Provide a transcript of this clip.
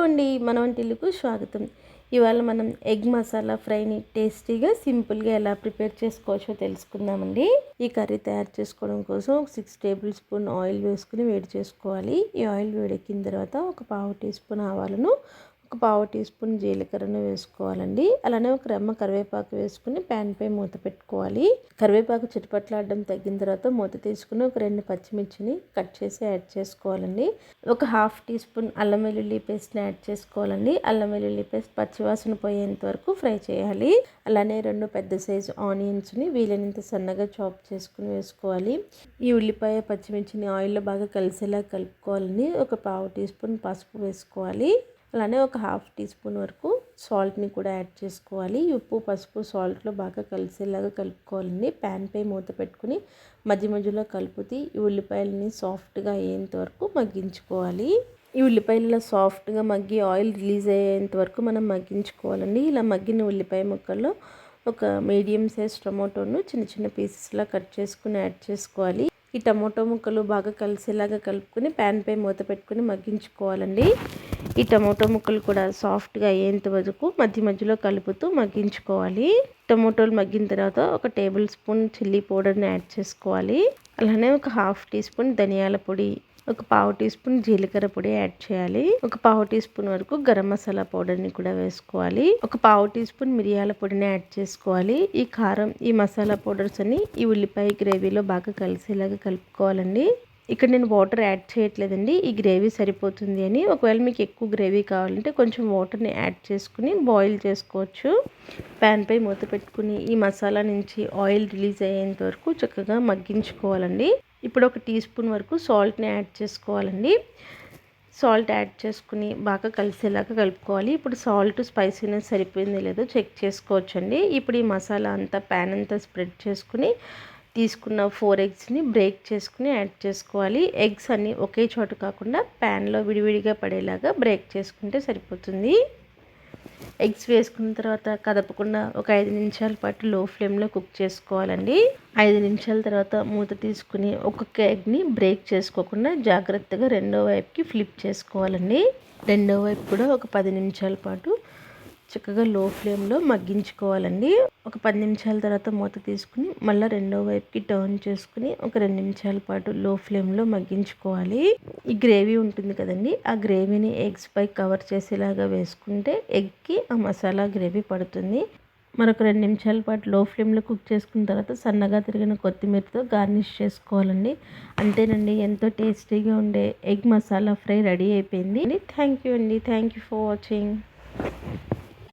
Hello అండి మన వంటిల్లుకు స్వాగతం. ఇవాళ మనం ఎగ్ మసాలా ఫ్రైని టేస్టీగా సింపుల్గా ఎలా ప్రిపేర్ చేసుకోవచ్చో తెలుసుకుందామండి. ఈ కర్రీ తయారు చేసుకోవడం కోసం ఒక సిక్స్ టేబుల్ స్పూన్ ఆయిల్ వేసుకుని వేడి చేసుకోవాలి. ఈ ఆయిల్ వేడెక్కిన తర్వాత ఒక పావు టీ స్పూన్ ఆవాలను ఒక పావు టీ స్పూన్ జీలకర్రను వేసుకోవాలండి. అలానే ఒక రెమ్మ కరివేపాకు వేసుకుని ప్యాన్ పై మూత పెట్టుకోవాలి. కరివేపాకు చిటపట్లాడడం తగ్గిన తర్వాత మూత తీసుకుని ఒక రెండు పచ్చిమిర్చిని కట్ చేసి యాడ్ చేసుకోవాలండి. ఒక హాఫ్ టీ స్పూన్ అల్లం వెల్లుల్లి పేస్ట్ని యాడ్ చేసుకోవాలండి. అల్లం వెల్లుల్లి పేస్ట్ పచ్చివాసన పోయేంత వరకు ఫ్రై చేయాలి. అలానే రెండు పెద్ద సైజు ఆనియన్స్ని వీలైనంత సన్నగా చాప్ చేసుకుని వేసుకోవాలి. ఈ ఉల్లిపాయ పచ్చిమిర్చిని ఆయిల్లో బాగా కలిసేలా కలుపుకోవాలని ఒక పావు టీ స్పూన్ పసుపు వేసుకోవాలి. అలానే ఒక హాఫ్ టీ స్పూన్ వరకు సాల్ట్ని కూడా యాడ్ చేసుకోవాలి. ఉప్పు పసుపు సాల్ట్లో బాగా కలిసేలాగా కలుపుకోవాలండి. ప్యాన్ పై మూత పెట్టుకుని మధ్య మధ్యలో కలుపుతీ ఈ ఉల్లిపాయలని సాఫ్ట్గా అయ్యేంత వరకు మగ్గించుకోవాలి. ఈ ఉల్లిపాయలు సాఫ్ట్గా మగ్గి ఆయిల్ రిలీజ్ అయ్యేంత వరకు మనం మగ్గించుకోవాలండి. ఇలా మగ్గిన ఉల్లిపాయ ముక్కల్లో ఒక మీడియం సైజ్ టమాటోను చిన్న చిన్న పీసెస్లా కట్ చేసుకుని యాడ్ చేసుకోవాలి. ఈ టమాటో ముక్కలు బాగా కలిసేలాగా కలుపుకొని ప్యాన్ పై మూత పెట్టుకుని మగ్గించుకోవాలండి. ఈ టమోటో ముక్కలు కూడా సాఫ్ట్గా అయ్యేంత వరకు మధ్య మధ్యలో కలుపుతూ మగ్గించుకోవాలి. టమోటోలు మగ్గిన తర్వాత ఒక టేబుల్ స్పూన్ చిల్లీ పౌడర్ని యాడ్ చేసుకోవాలి. అలానే ఒక హాఫ్ టీ స్పూన్ ధనియాల పొడి ఒక పావు టీ స్పూన్ జీలకర్ర పొడి యాడ్ చేయాలి. ఒక పావు టీ స్పూన్ వరకు గరం మసాలా పౌడర్ని కూడా వేసుకోవాలి. ఒక పావు టీ స్పూన్ మిరియాల పొడిని యాడ్ చేసుకోవాలి. ఈ కారం ఈ మసాలా పౌడర్స్ అన్ని ఈ ఉల్లిపాయ గ్రేవీలో బాగా కలిసేలాగా కలుపుకోవాలండి. ఇక్కడ నేను వాటర్ యాడ్ చేయట్లేదండి ఈ గ్రేవీ సరిపోతుంది అని. ఒకవేళ మీకు ఎక్కువ గ్రేవీ కావాలంటే కొంచెం వాటర్ని యాడ్ చేసుకుని బాయిల్ చేసుకోవచ్చు. ప్యాన్పై మూత పెట్టుకుని ఈ మసాలా నుంచి ఆయిల్ రిలీజ్ అయ్యేంత వరకు చక్కగా మగ్గించుకోవాలండి. ఇప్పుడు ఒక టీ స్పూన్ వరకు సాల్ట్ని యాడ్ చేసుకోవాలండి. సాల్ట్ యాడ్ చేసుకుని బాగా కలిసేలాగా కలుపుకోవాలి. ఇప్పుడు సాల్ట్ స్పైసీనెస్ సరిపోయిందో లేదో చెక్ చేసుకోవచ్చండి. ఇప్పుడు ఈ మసాలా అంతా ప్యాన్ అంతా స్ప్రెడ్ చేసుకుని తీసుకున్న ఫోర్ ఎగ్స్ని బ్రేక్ చేసుకుని యాడ్ చేసుకోవాలి. ఎగ్స్ అన్నీ ఒకే చోట కాకుండా ప్యాన్లో విడివిడిగా పడేలాగా బ్రేక్ చేసుకుంటే సరిపోతుంది. ఎగ్స్ వేసుకున్న తర్వాత కదపకుండా ఒక ఐదు నిమిషాల పాటు లో ఫ్లేమ్లో కుక్ చేసుకోవాలండి. ఐదు నిమిషాల తర్వాత మూత తీసుకుని ఒక్కొక్క ఎగ్ని బ్రేక్ చేసుకోకుండా జాగ్రత్తగా రెండో వైపుకి ఫ్లిప్ చేసుకోవాలండి. రెండో వైపు కూడా ఒక పది నిమిషాల పాటు చక్కగా లో ఫ్లేమ్లో మగ్గించుకోవాలండి. ఒక పది నిమిషాల తర్వాత మూత తీసుకుని మళ్ళీ రెండో వైపుకి టర్న్ చేసుకుని ఒక రెండు నిమిషాల పాటు లో ఫ్లేమ్లో మగ్గించుకోవాలి. ఈ గ్రేవీ ఉంటుంది కదండి ఆ గ్రేవీని ఎగ్స్ పై కవర్ చేసేలాగా వేసుకుంటే ఎగ్కి ఆ మసాలా గ్రేవీ పడుతుంది. మరొక రెండు నిమిషాల పాటు లో ఫ్లేమ్లో కుక్ చేసుకున్న తర్వాత సన్నగా తిరిగిన కొత్తిమీరతో గార్నిష్ చేసుకోవాలండి. అంతేనండి ఎంతో టేస్టీగా ఉండే ఎగ్ మసాలా ఫ్రై రెడీ అయిపోయింది. థ్యాంక్ యూ అండి థ్యాంక్ యూ ఫర్ వాచింగ్.